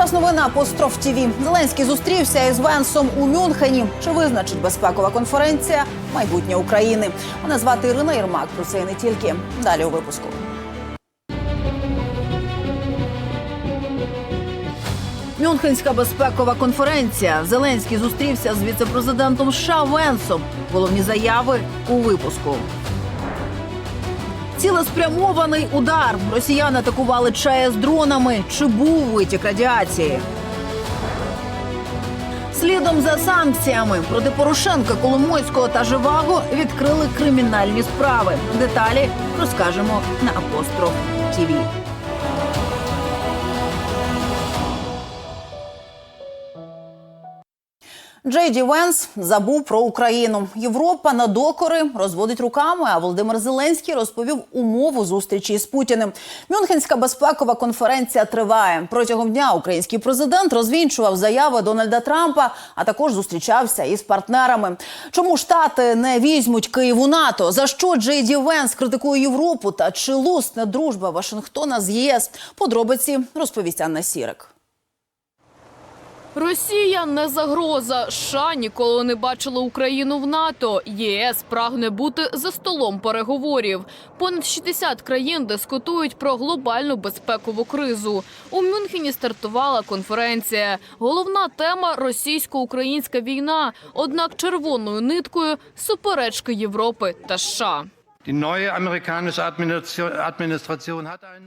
Час новини апостроф ТІВІ. Зеленський зустрівся із Венсом у Мюнхені. Чи визначить безпекова конференція майбутнє України? Мене звати Ірина Єрмак. Про це і не тільки далі у випуску. Мюнхенська безпекова конференція. Зеленський зустрівся з віцепрезидентом США Венсом. Головні заяви у випуску. Цілеспрямований удар. Росіяни атакували ЧАЕС дронами. Чи був витік радіації? Слідом за санкціями проти Порошенка, Коломойського та Живаго відкрили кримінальні справи. Деталі розкажемо на апостроф ТІВІ. Джей Ді Венс забув про Україну. Європа на докори розводить руками. А Володимир Зеленський розповів умову зустрічі з Путіним. Мюнхенська безпекова конференція триває. Протягом дня український президент розвінчував заяви Дональда Трампа, а також зустрічався із партнерами. Чому штати не візьмуть Київ у НАТО? За що Джей Ді Венс критикує Європу? Та чи лусне дружба Вашингтона з ЄС? Подробиці розповість Анна Сірик. Росія не загроза. США ніколи не бачили Україну в НАТО. ЄС прагне бути за столом переговорів. Понад 60 країн дискутують про глобальну безпекову кризу. У Мюнхені стартувала конференція. Головна тема російсько-українська війна. Однак червоною ниткою суперечки Європи та США.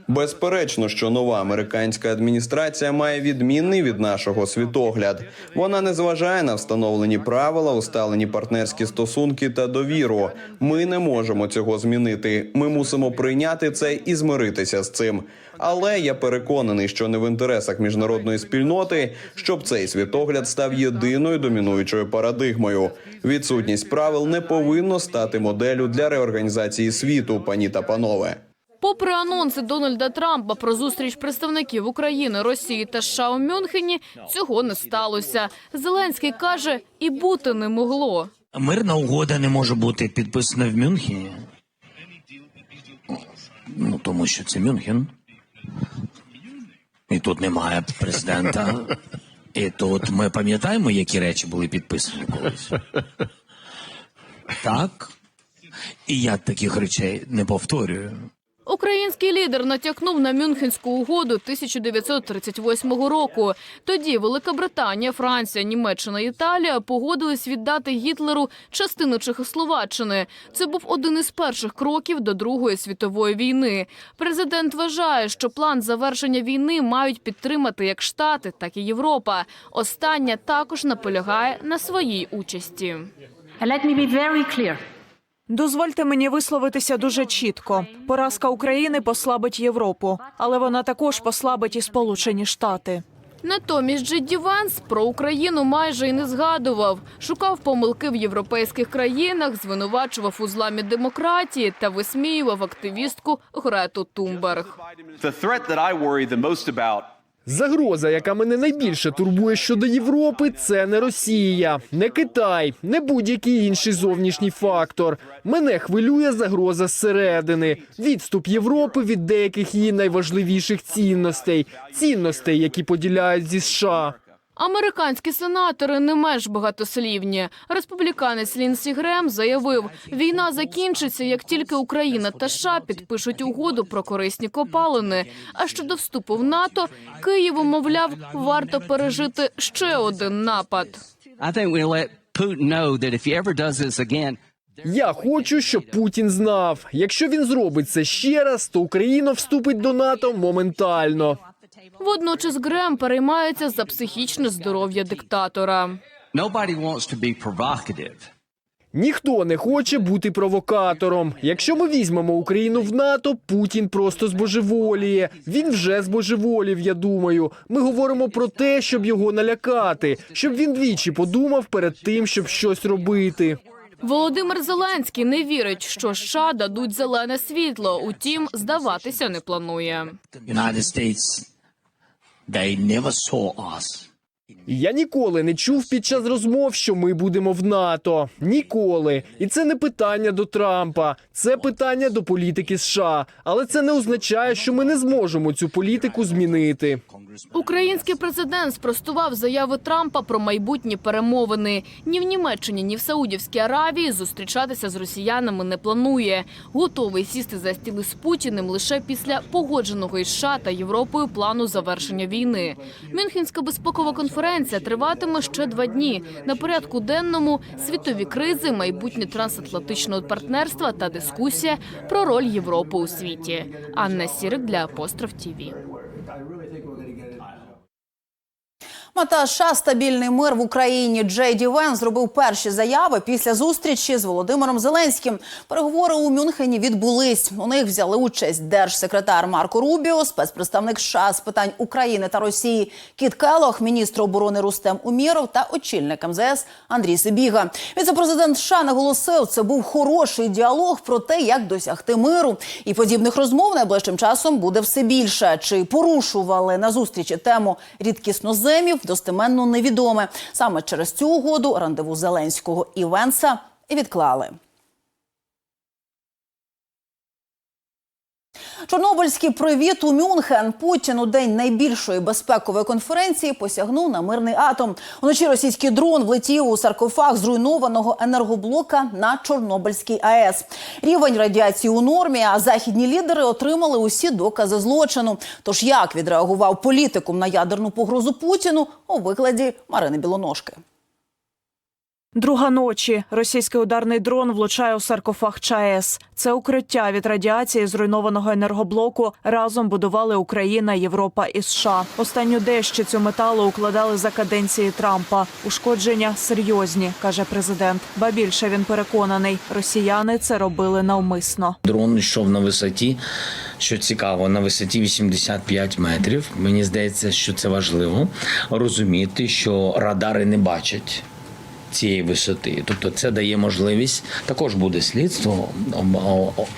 Безперечно, що нова американська адміністрація має відмінний від нашого світогляд. Вона не зважає на встановлені правила, усталені партнерські стосунки та довіру. Ми не можемо цього змінити. Ми мусимо прийняти це і змиритися з цим. Але я переконаний, що не в інтересах міжнародної спільноти, щоб цей світогляд став єдиною домінуючою парадигмою. Відсутність правил не повинно стати моделлю для реорганізації світу, пані та панове. Попри анонси Дональда Трампа про зустріч представників України, Росії та США у Мюнхені, цього не сталося. Зеленський каже, і бути не могло. Мирна угода не може бути підписана в Мюнхені. Ну, тому що це Мюнхен. Тут немає президента. І тут ми пам'ятаємо, які речі були підписані колись. Так. І я таких речей не повторюю. Український лідер натякнув на Мюнхенську угоду 1938 року. Тоді Велика Британія, Франція, Німеччина Італія погодились віддати Гітлеру частину Чехословаччини. Це був один із перших кроків до Другої світової війни. Президент вважає, що план завершення війни мають підтримати як Штати, так і Європа. Остання також наполягає на своїй участі. Let me be very clear. Дозвольте мені висловитися дуже чітко. Поразка України послабить Європу, але вона також послабить і Сполучені Штати. Натомість Джеді Венс про Україну майже й не згадував. Шукав помилки в європейських країнах, звинувачував у зламі демократії та висміював активістку Грету Тумберг. Загроза, яка мене найбільше турбує щодо Європи, це не Росія, не Китай, не будь-який інший зовнішній фактор. Мене хвилює загроза зсередини, відступ Європи від деяких її найважливіших цінностей, цінностей, які поділяють зі США. Американські сенатори не менш багатослівні. Республіканець Лінсі Грем заявив, війна закінчиться, як тільки Україна та США підпишуть угоду про корисні копалини. А щодо вступу в НАТО, Києву, мовляв, варто пережити ще один напад. Я хочу, щоб Путін знав, якщо він зробить це ще раз, то Україна вступить до НАТО моментально. Водночас Грем переймається за психічне здоров'я диктатора. Ніхто не хоче бути провокатором. Якщо ми візьмемо Україну в НАТО, Путін просто збожеволіє. Він вже збожеволів. Я думаю. Ми говоримо про те, щоб його налякати, щоб він двічі подумав перед тим, щоб щось робити. Володимир Зеленський не вірить, що США дадуть зелене світло. Утім, здаватися не планує. They never saw us. Я ніколи не чув під час розмов, що ми будемо в НАТО. Ніколи. І це не питання до Трампа, це питання до політики США. Але це не означає, що ми не зможемо цю політику змінити. Український президент спростував заяви Трампа про майбутні перемовини. Ні в Німеччині, ні в Саудівській Аравії зустрічатися з росіянами не планує. Готовий сісти за стіли з Путіним лише після погодженого із США та Європою плану завершення війни. Мюнхенська безпекова конференція триватиме ще два дні. На порядку денному світові кризи, майбутнє трансатлантичного партнерства та дискусія про роль Європи у світі. Анна Сірик для Апостроф ТІВІ. Мета США – стабільний мир в Україні. Джей Ді Вен зробив перші заяви після зустрічі з Володимиром Зеленським. Переговори у Мюнхені відбулись. У них взяли участь держсекретар Марко Рубіо, спецпредставник США з питань України та Росії Кіт Келох, міністр оборони Рустем Уміров та очільник МЗС Андрій Сибіга. Віцепрезидент США наголосив, це був хороший діалог про те, як досягти миру. І подібних розмов найближчим часом буде все більше. Чи порушували на зустрічі тему рідкісноземів, достеменно невідоме. Саме через цю угоду рандеву Зеленського і Венса відклали. Чорнобильський привіт у Мюнхен. Путін у день найбільшої безпекової конференції посягнув на мирний атом. Уночі російський дрон влетів у саркофаг зруйнованого енергоблока на Чорнобильській АЕС. Рівень радіації у нормі, а західні лідери отримали усі докази злочину. Тож як відреагував політикум на ядерну погрозу Путіну у викладі Марини Білоножки. Друга ночі. Російський ударний дрон влучає у саркофаг ЧАЕС. Це укриття від радіації зруйнованого енергоблоку разом будували Україна, Європа і США. Останню дещицю металу укладали за каденції Трампа. Ушкодження серйозні, каже президент. Ба більше він переконаний, росіяни це робили навмисно. Дрон йшов на висоті, що цікаво, на висоті 85 метрів. Мені здається, що це важливо розуміти, що радари не бачать. Цієї висоти, тобто це дає можливість. Також буде слідство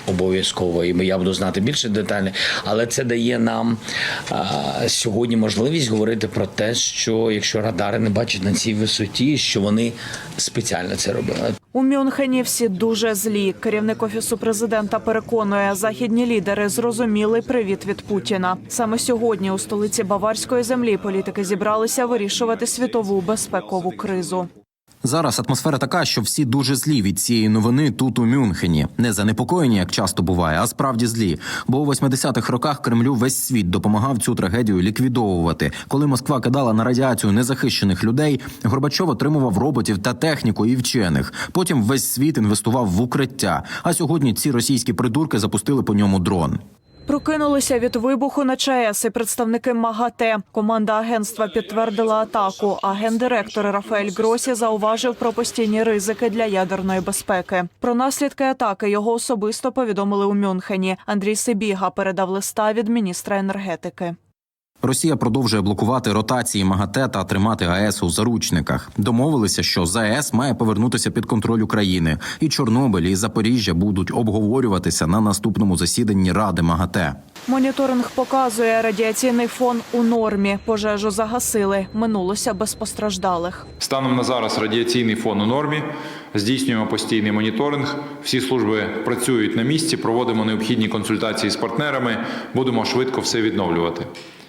обов'язково, і я буду знати більше деталі. Але це дає нам сьогодні можливість говорити про те, що якщо радари не бачать на цій висоті, що вони спеціально це робили. У Мюнхені всі дуже злі. Керівник офісу президента переконує, західні лідери зрозуміли привіт від Путіна. Саме сьогодні у столиці Баварської землі політики зібралися вирішувати світову безпекову кризу. Зараз атмосфера така, що всі дуже злі від цієї новини тут у Мюнхені. Не занепокоєні, як часто буває, а справді злі. Бо у 80-х роках Кремлю весь світ допомагав цю трагедію ліквідовувати. Коли Москва кидала на радіацію незахищених людей, Горбачов отримував роботів та техніку і вчених. Потім весь світ інвестував в укриття. А сьогодні ці російські придурки запустили по ньому дрон. Прокинулися від вибуху на ЧАЕС і представники МАГАТЕ. Команда агентства підтвердила атаку. А гендиректор Рафаель Гросі зауважив про постійні ризики для ядерної безпеки. Про наслідки атаки його особисто повідомили у Мюнхені. Андрій Сибіга передав листа від міністра енергетики. Росія продовжує блокувати ротації МАГАТЕ та тримати АЕС у заручниках. Домовилися, що ЗАЕС має повернутися під контроль України, і Чорнобиль і Запоріжжя будуть обговорюватися на наступному засіданні Ради МАГАТЕ. Моніторинг показує радіаційний фон у нормі. Пожежу загасили. Минулося без постраждалих. Станом на зараз радіаційний фон у нормі. Здійснюємо постійний моніторинг. Всі служби працюють на місці, проводимо необхідні консультації з партнерами. Будемо швидко все відновлювати.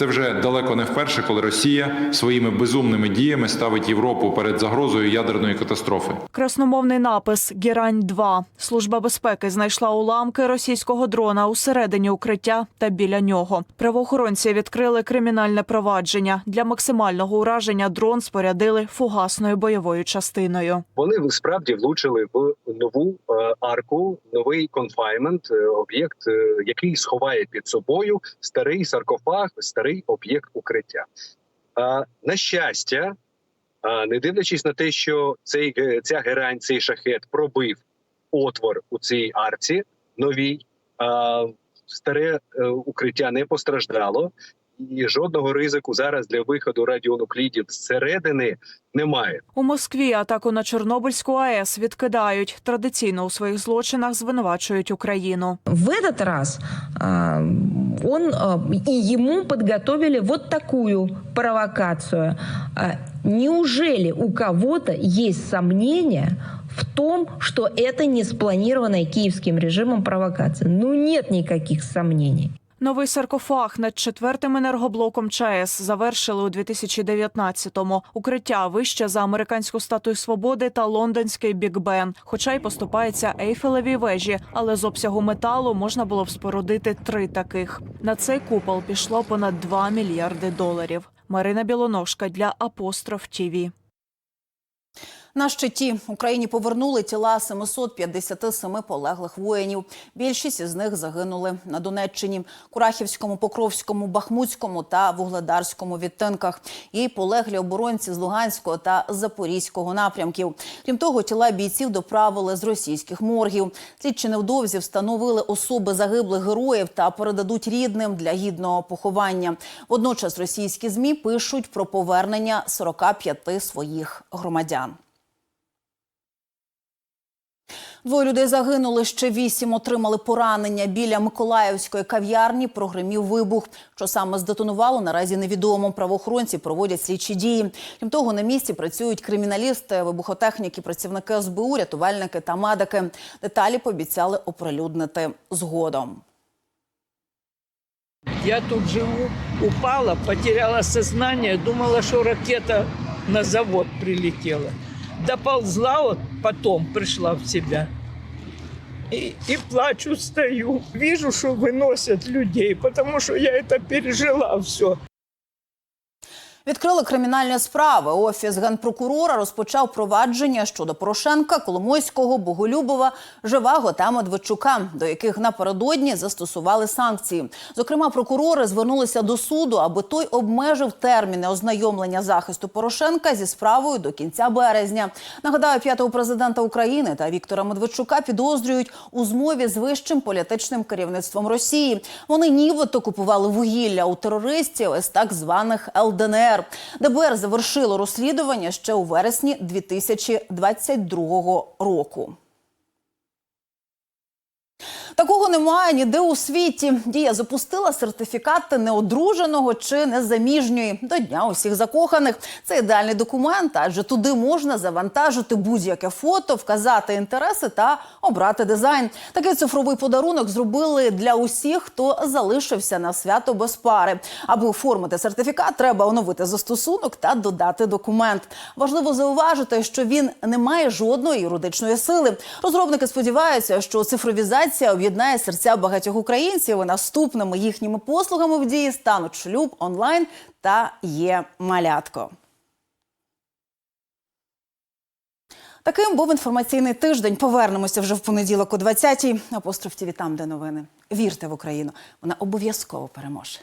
Це вже далеко не вперше, коли Росія своїми безумними діями ставить Європу перед загрозою ядерної катастрофи. Красномовний напис Герань 2 Служба безпеки знайшла уламки російського дрона усередині укриття та біля нього. Правоохоронці відкрили кримінальне провадження. Для максимального ураження дрон спорядили фугасною бойовою частиною. Вони справді влучили в нову е, арку, новий конфаймент, е, об'єкт, е, який сховає під собою старий саркофаг, старий об'єкт укриття. А, на щастя, а, не дивлячись на те, що цей ця герань, цей шахет пробив отвор у цій арці новій, а, старе е, укриття не постраждало. І жодного ризику зараз для виходу радіонуклідів зсередини немає. У Москві атаку на Чорнобильську АЕС відкидають. Традиційно у своїх злочинах звинувачують Україну. В этот раз а, он и ему подготовили вот такую провокацию. Неужели у кого-то есть сомнения в том, что это не спланированная киевским режимом провокация? Ну нет никаких сомнений. Новий саркофаг над четвертим енергоблоком ЧАЕС завершили у 2019-му. Укриття вище за американську статую свободи та лондонський Біг Бен. Хоча й поступається Ейфелевій вежі, але з обсягу металу можна було б спорудити три таких. На цей купол пішло понад 2 мільярди доларів. Марина Білоножка для Апостроф ТІВІ. На щиті Україні повернули тіла 757 полеглих воїнів. Більшість із них загинули на Донеччині, Курахівському, Покровському, Бахмутському та Вугледарському відтинках. І полеглі оборонці з Луганського та Запорізького напрямків. Крім того, тіла бійців доправили з російських моргів. Слідчі невдовзі встановили особи загиблих героїв та передадуть рідним для гідного поховання. Водночас російські змі пишуть про повернення 45 своїх громадян. Двоє людей загинули, ще вісім отримали поранення. Біля Миколаївської кав'ярні прогримів вибух. Що саме здетонувало, наразі невідомо. Правоохоронці проводять слідчі дії. Крім того, на місці працюють криміналісти, вибухотехніки, працівники СБУ, рятувальники та медики. Деталі пообіцяли оприлюднити згодом. Я тут живу, упала, потеряла сознание, думала, что ракета на завод прилетела. Доползла, вот потом пришла в себя. И, и плачу, стою. Вижу, что выносят людей, потому что я это пережила все. Відкрили кримінальні справи. Офіс генпрокурора розпочав провадження щодо Порошенка, Коломойського, Боголюбова, Живаго та Медведчука, до яких напередодні застосували санкції. Зокрема, прокурори звернулися до суду, аби той обмежив терміни ознайомлення захисту Порошенка зі справою до кінця березня. Нагадаю, п'ятого президента України та Віктора Медведчука підозрюють у змові з вищим політичним керівництвом Росії. Вони нібито купували вугілля у терористів із так званих ЛДНР. ДБР завершило розслідування ще у вересні 2022 року. Такого немає ніде у світі. Дія запустила сертифікати неодруженого чи незаміжньої до дня усіх закоханих. Це ідеальний документ, адже туди можна завантажити будь-яке фото, вказати інтереси та обрати дизайн. Такий цифровий подарунок зробили для усіх, хто залишився на свято без пари. Аби оформити сертифікат, треба оновити застосунок та додати документ. Важливо зауважити, що він не має жодної юридичної сили. Розробники сподіваються, що цифровізація об'єднає серця багатьох українців і наступними їхніми послугами в дії стануть шлюб онлайн та є малятко. Таким був інформаційний тиждень. Повернемося вже в понеділок о 20-й. Апостроф ТІВІ там, де новини. Вірте в Україну. Вона обов'язково переможе.